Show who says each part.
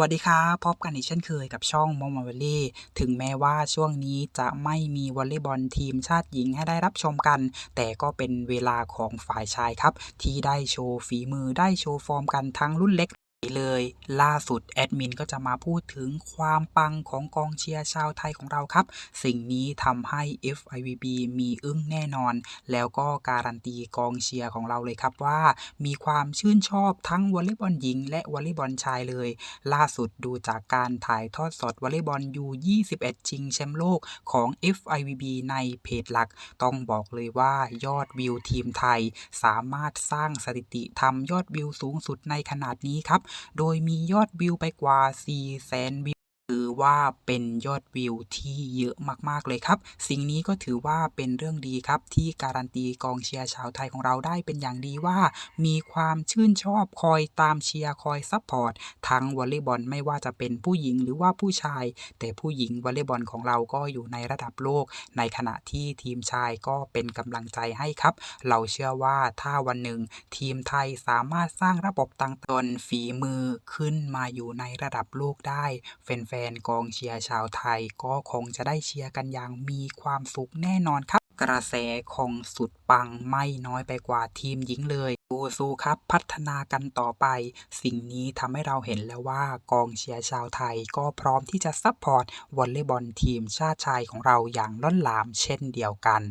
Speaker 1: วัสดีครับพบกันอีกเช่นเคยกับช่องมอมวอลลี่ถึงแม้ว่าช่วงนี้จะไม่มีวอลเลย์บอลทีมชาติหญิงให้ได้รับชมกัน แต่ก็เป็นเวลาของฝ่ายชายครับ ที่ได้โชว์ฝีมือได้โชว์ฟอร์มกันทั้งรุ่นเล็ก เลย ล่าสุดแอดมินก็จะมาพูดถึงความปังของกองเชียร์ชาวไทยของเราครับ สิ่งนี้ทำให้ FIVB มีอึ้งแน่นอน แล้วก็การันตีกองเชียร์ของเราเลยครับว่า มีความชื่นชอบทั้งวอลเลย์บอลหญิง และวอลเลย์บอลชายเลย ล่าสุดดูจากการถ่ายทอดสดวอลเลย์บอลยู21 ชิงแชมป์โลกของ FIVB ในเพจหลัก ต้องบอกเลยว่ายอดวิวทีมไทย สามารถสร้างสถิติทำยอดวิวสูงสุดในขนาดนี้ครับโดยมียอดวิวไปกว่า4แสนวิว ว่าเป็นยอดวิวที่เยอะมากๆเลยครับ สิ่งนี้ก็ถือว่าเป็นเรื่องดีครับ ที่การันตีกองเชียร์ชาวไทยของเราได้เป็นอย่างดีว่า มีความชื่นชอบคอยตามเชียร์คอยซัพพอร์ตทั้งวอลเลย์บอลไม่ว่าจะเป็นผู้หญิงหรือว่าผู้ชาย แต่ผู้หญิงวอลเลย์บอลของเราก็อยู่ในระดับโลก ในขณะที่ทีมชายก็เป็นกำลังใจให้ครับ เราเชื่อว่าถ้าวันหนึ่งทีมไทยสามารถสร้างระบบต่างๆจนฝีมือขึ้นมาอยู่ในระดับโลกได้แฟนๆกองเชียร์ชาวไทย ก็คงจะได้เชียร์กันอย่างมีความสุขแน่นอนครับ กระแสคงสุดปังไม่น้อยไปกว่าทีมหญิงเลยดูสู้ครับพัฒนากันต่อไป สิ่งนี้ทำให้เราเห็นแล้วว่ากองเชียร์ชาวไทยก็พร้อมที่จะซัพพอร์ตวอลเลย์บอลทีมชาติชายของเราอย่างล้นหลามเช่นเดียวกัน